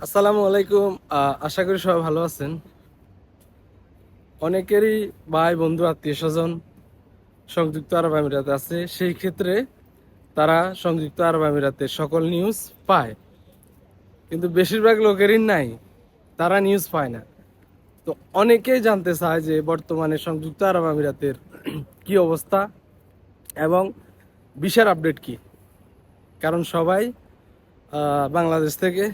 আসসালামু আলাইকুম। আশা করি সবাই ভালো আছেন। অনেকেরই ভাই, বন্ধু, আত্মীয় স্বজন সংযুক্ত আরব আমিরাতে আছে। সেই ক্ষেত্রে তারা সংযুক্ত আরব আমিরাতের সকল নিউজ পায়। কিন্তু বেশিরভাগ লোকেরই নাই। তারা নিউজ পায় না। তো অনেকেই জানতে চায় যে বর্তমানে সংযুক্ত আরব আমিরাতের কি অবস্থা এবং বিশার আপডেট কি। কারণ সবাই বাংলাদেশ থেকে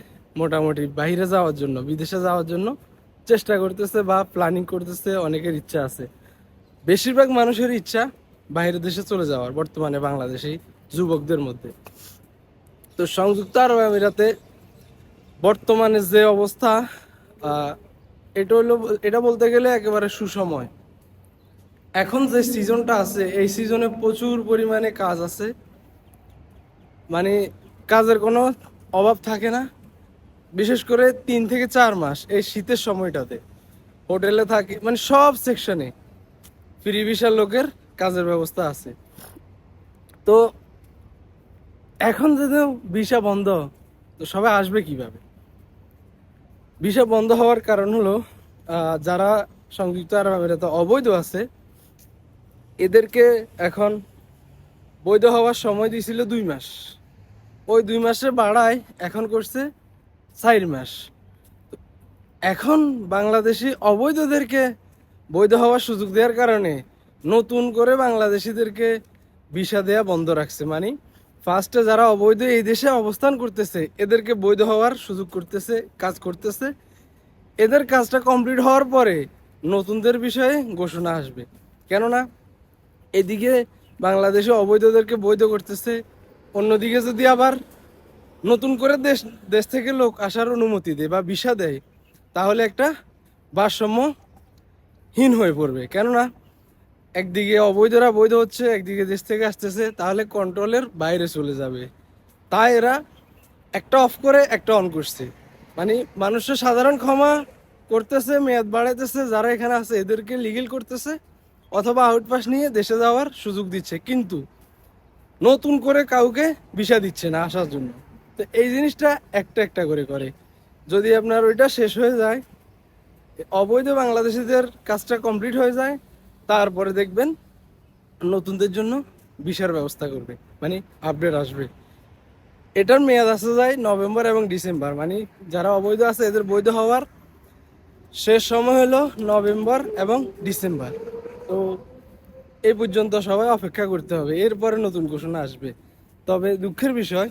মোটামুটি বাইরে যাওয়ার জন্য, বিদেশে যাওয়ার জন্য চেষ্টা করতেছে বা প্ল্যানিং করতেছে, অনেকের ইচ্ছা আছে। বেশিরভাগ মানুষের ইচ্ছা বাইরের দেশে চলে যাওয়ার, বর্তমানে বাংলাদেশি যুবকদের মধ্যে। তো সংযুক্ত আরব আমিরাতে বর্তমানে যে অবস্থা এটা হলো, এটা বলতে গেলে একেবারে সুসময়। এখন যে সিজনটা আছে, এই সিজনে প্রচুর পরিমাণে কাজ আছে। মানে কাজের কোনো অভাব থাকে না। বিশেষ করে তিন থেকে চার মাস এই শীতের সময়টাতে। হোটেলে থাকে মানে সব সেকশনে ফ্রি বিশাল লোকের কাজের ব্যবস্থা আছে। তো এখন যদি ভিসা বন্ধ, তো সবাই আসবে কীভাবে? ভিসা বন্ধ হওয়ার কারণ হলো যারা সংযুক্ত আরব আমিরাতে অবৈধ আছে, এদেরকে এখন বৈধ হওয়ার সময় দিয়েছিল দুই মাস। ওই দুই মাসে বাড়ায় এখন করছে চার মাস। এখন বাংলাদেশি অবৈধদেরকে বৈধ হওয়ার সুযোগ দেওয়ার কারণে নতুন করে বাংলাদেশিদেরকে ভিসা দেয়া বন্ধ রাখছে। মানে ফার্স্টে যারা অবৈধ এই দেশে অবস্থান করতেছে, এদেরকে বৈধ হওয়ার সুযোগ করতেছে, কাজ করতেছে। এদের কাজটা কমপ্লিট হওয়ার পরে নতুনদের বিষয়ে ঘোষণা আসবে। কেননা এদিকে বাংলাদেশে অবৈধদেরকে বৈধ করতেছে, অন্যদিকে যদি আবার নতুন করে দেশ দেশ থেকে লোক আসার অনুমতি দেয় বা ভিসা দেয়, তাহলে একটা ভারসাম্যহীন হয়ে পড়বে। কেননা, একদিকে অবৈধরা বৈধ হচ্ছে, একদিকে দেশ থেকে আসতেছে, তাহলে কন্ট্রোলের বাইরে চলে যাবে। তাই এরা একটা অফ করে, একটা অন করছে। মানে মানুষের সাধারণ ক্ষমা করতেছে, মেয়াদ বাড়াইতেছে, যারা এখানে আছে, এদেরকে লিগেল করতেছে, অথবা আউটপাস নিয়ে দেশে যাওয়ার সুযোগ দিচ্ছে। কিন্তু নতুন করে কাউকে ভিসা দিচ্ছে না আসার জন্য। তো এই জিনিসটা একটা একটা করে করে। যদি আপনার ওইটা শেষ হয়ে যায়, অবৈধ বাংলাদেশিদের কাজটা কমপ্লিট হয়ে যায়, তারপরে দেখবেন নতুনদের জন্য ভিসার ব্যবস্থা করবে মানে আপডেট আসবে। এটার মেয়াদ আসে যায় নভেম্বর এবং ডিসেম্বর মানে যারা অবৈধ আছে এদের বৈধ হওয়ার শেষ সময় হলো নভেম্বর এবং ডিসেম্বর। তো এই পর্যন্ত সবাই অপেক্ষা করতে হবে, এরপরে নতুন ঘোষণা আসবে। তবে দুঃখের বিষয়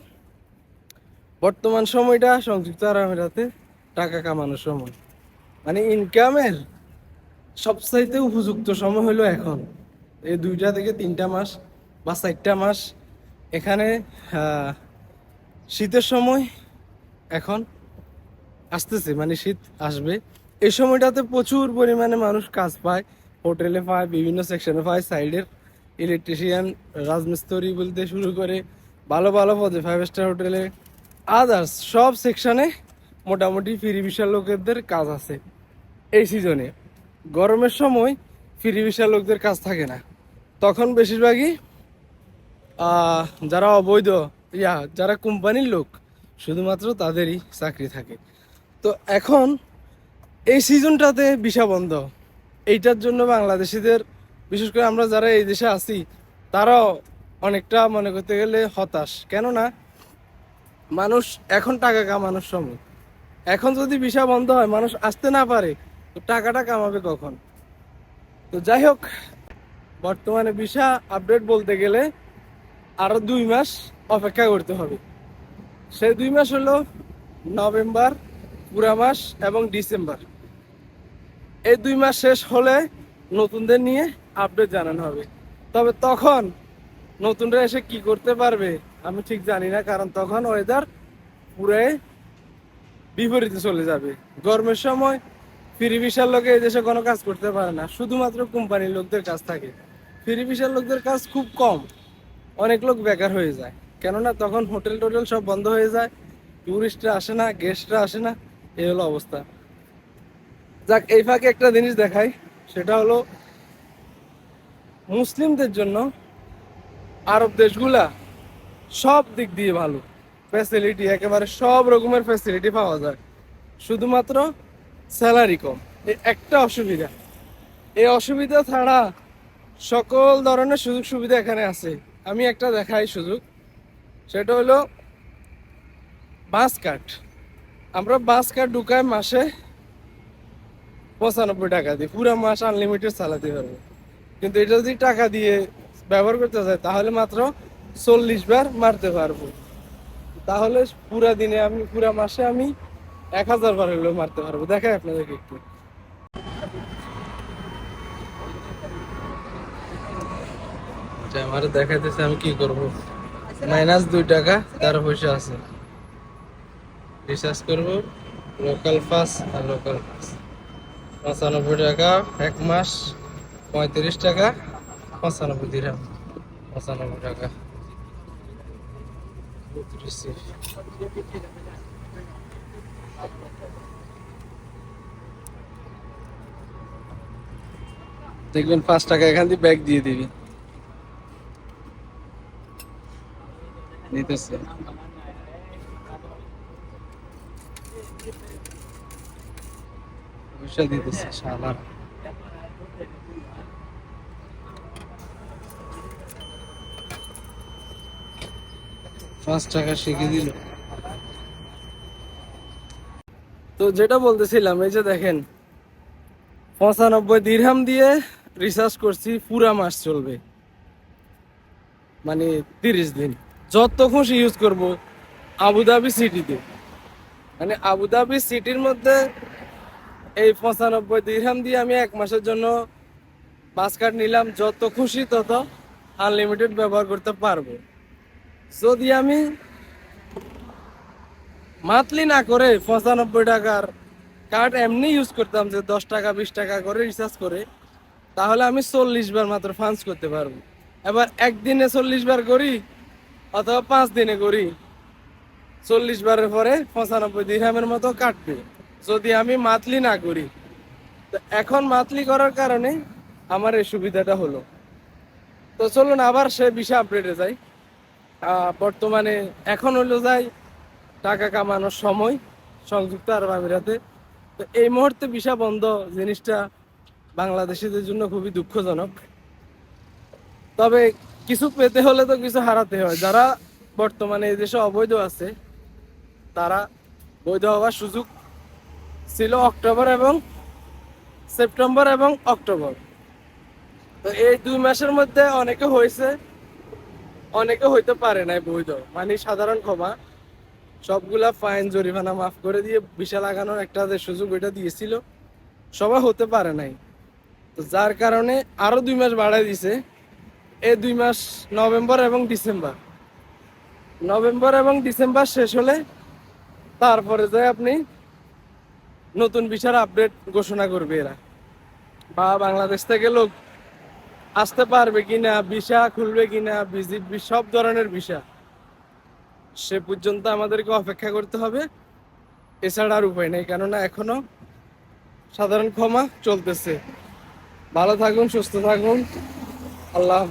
বর্তমান সময়টা সংযুক্ত আরব আমিরাতে টাকা কামানোর সময়। মানে ইনকামের সবচাইতে উপযুক্ত সময় হলো এখন। এই দুইটা থেকে তিনটা মাস বা চারটা মাস এখানে শীতের সময় এখন আসতেছে মানে শীত আসবে। এই সময়টাতে প্রচুর পরিমাণে মানুষ কাজ পায়, হোটেলে পায়, বিভিন্ন সেকশনে পায় সাইডের ইলেকট্রিশিয়ান রাজমিস্ত্রি বলতে শুরু করে ভালো ভালো পদে ফাইভ স্টার হোটেলে আদার্স সব সেকশানে মোটামুটি ফ্রি লোকেদের কাজ আছে। এই সিজনে গরমের সময় ফ্রি বিশাল লোকদের কাজ থাকে না। তখন বেশিরভাগই যারা অবৈধ, ইয়া, যারা কোম্পানির লোক, শুধুমাত্র তাদেরই চাকরি থাকে। তো এখন এই সিজনটাতে ভিসা বন্ধ। এইটার জন্য বাংলাদেশিদের, বিশেষ করে আমরা যারা এই দেশে আছি, তারাও অনেকটা মনে করতে গেলে হতাশ। কেননা মানুষ এখন টাকা কামানোর সময়। এখন যদি ভিসা বন্ধ হয়, মানুষ আসতে না পারে, তো টাকাটা কামাবে কখন? তো যাই হোক, বর্তমানে ভিসা আপডেট বলতে গেলে আরও দুই মাস অপেক্ষা করতে হবে। সেই দুই মাস হলো নভেম্বর, পুরা মাস এবং ডিসেম্বর। এই দুই মাস শেষ হলে নতুনদের নিয়ে আপডেট জানানো হবে। তবে তখন নতুনরা এসে কি করতে পারবে আমি ঠিক জানি না, কারণ তখন ওয়েদার পুরে বিপরীতে চলে যাবে। গরমের সময় ফ্রি বিশাল লোকে এদেশে কোনো কাজ করতে পারে না, শুধুমাত্র কোম্পানির লোকদের কাজ থাকে। ফ্রি বিশাল লোকদের কাজ খুব কম, অনেক লোক বেকার হয়ে যায়। কেননা তখন হোটেল টোটেল সব বন্ধ হয়ে যায় টুরিস্টরা আসে না গেস্টরা আসে না, এই হলো অবস্থা। যাক, এই ফাঁকে একটা জিনিস দেখাই, সেটা হলো মুসলিমদের জন্য আরব দেশগুলা সব দিক দিয়ে ভালো। ফ্যাসিলিটি একেবারে সব রকমের ফ্যাসিলিটি পাওয়া যায়। শুধুমাত্র স্যালারি কম। এই একটা অসুবিধা। এই অসুবিধা ছাড়া সকল ধরনের সুযোগ সুবিধা এখানে আছে। আমি একটা দেখাই সুযোগ। সেটা হলো বাস কাট আমরা বাস কাট ঢুকায় মাসে পঁচানব্বই টাকা দিই। পুরো মাস আনলিমিটেড চালাতে পারব কিন্তু এটা যদি টাকা দিয়ে ব্যবহার করতে চাই তাহলে মাত্র চল্লিশ বার মারতে পারব। তাহলে পুরা দিনে আমি, পুরা মাসে আমি এক হাজার বার হলেও মারতে পারব। দেখাই আপনাদেরকে একটু। আমার দেখাইতেছে আমি কি করব? মাইনাস দুই টাকা, তেরো পয়সা আছে। রিচার্জ করব লোকাল পাস আর লোকাল পাস পঁচানব্বই টাকা, এক মাস, পঁয়ত্রিশ টাকা, পঁচানব্বই দিরাম পঁচানব্বই টাকা। Receive. দেখবেন পাঁচ টাকা এখান দিয়ে ব্যাগ দিয়ে দিবি নিতেছে পয়সা দিতেছে শালা পাঁচ টাকা শিখে দিল। তো যেটা বলতেছিলাম, এই যে দেখেন, পঁচানব্বই দিরহাম দিয়ে রিসার্চ করছি, পুরা মাস চলবে। মানে তিরিশ দিন। যত খুশি ইউজ করব আবুধাবি সিটিতে মানে আবুধাবি সিটির মধ্যে এই পঁচানব্বই দিরহাম দিয়ে আমি এক মাসের জন্য বাস কার্ড নিলাম, যত খুশি তত আনলিমিটেড ব্যবহার করতে পারব। যদি আমি মান্থলি না করে পঁচানব্বই টাকার কার্ড এমনি ইউজ করতাম যে দশ টাকা, বিশ টাকা করে রিচার্জ করে, তাহলে আমি চল্লিশ বার মাত্র ফান্স করতে পারব। এবার একদিনে চল্লিশ বার করি অথবা পাঁচ দিনে করি, চল্লিশ বারের পরে পঁচানব্বই দিরহামের মতো কাটবে। যদি আমি মান্থলি না করি, তো এখন মান্থলি করার কারণে আমার এই সুবিধাটা হলো। তো চলুন আবার সে বিষয়ে আপডেটে যাই। বর্তমানে এখন হলো যাই টাকা কামানোর সময় সংযুক্ত আরব আমিরাতে। তো এই মুহূর্তে ভিসা বন্ধ জিনিসটা বাংলাদেশিদের জন্য খুবই দুঃখজনক। তবে কিছু পেতে হলে তো কিছু হারাতে হয়। যারা বর্তমানে এই দেশে অবৈধ আছে, তারা বৈধ হওয়ার সুযোগ ছিল অক্টোবর এবং সেপ্টেম্বর এবং অক্টোবর। তো এই দুই মাসের মধ্যে অনেকে হয়েছে অনেকে হইতে পারে নাই বৈধ। মানে সাধারণ ক্ষমা। সবগুলা ফাইন জরিমানা মাফ করে দিয়ে ভিসা লাগানোর একটা যে সুযোগ ওইটা দিয়েছিল। সবাই হতে পারে নাই। তো যার কারণে আরও দুই মাস বাড়াই দিছে। এই দুই মাস নভেম্বর এবং ডিসেম্বর। নভেম্বর এবং ডিসেম্বর শেষ হলে তারপরে যায় আপনি নতুন ভিসার আপডেট ঘোষণা করবে এরা। বা বাংলাদেশ থেকে লোক আসতে পারবে কিনা, ভিসা খুলবে কিনা ভিজিট সব ধরনের ভিসা। সে পর্যন্ত আমাদেরকে অপেক্ষা করতে হবে। এছাড়া আর উপায় নেই, কেননা এখনও সাধারণ ক্ষমা চলতেছে। ভালো থাকুন, সুস্থ থাকুন। আল্লাহ।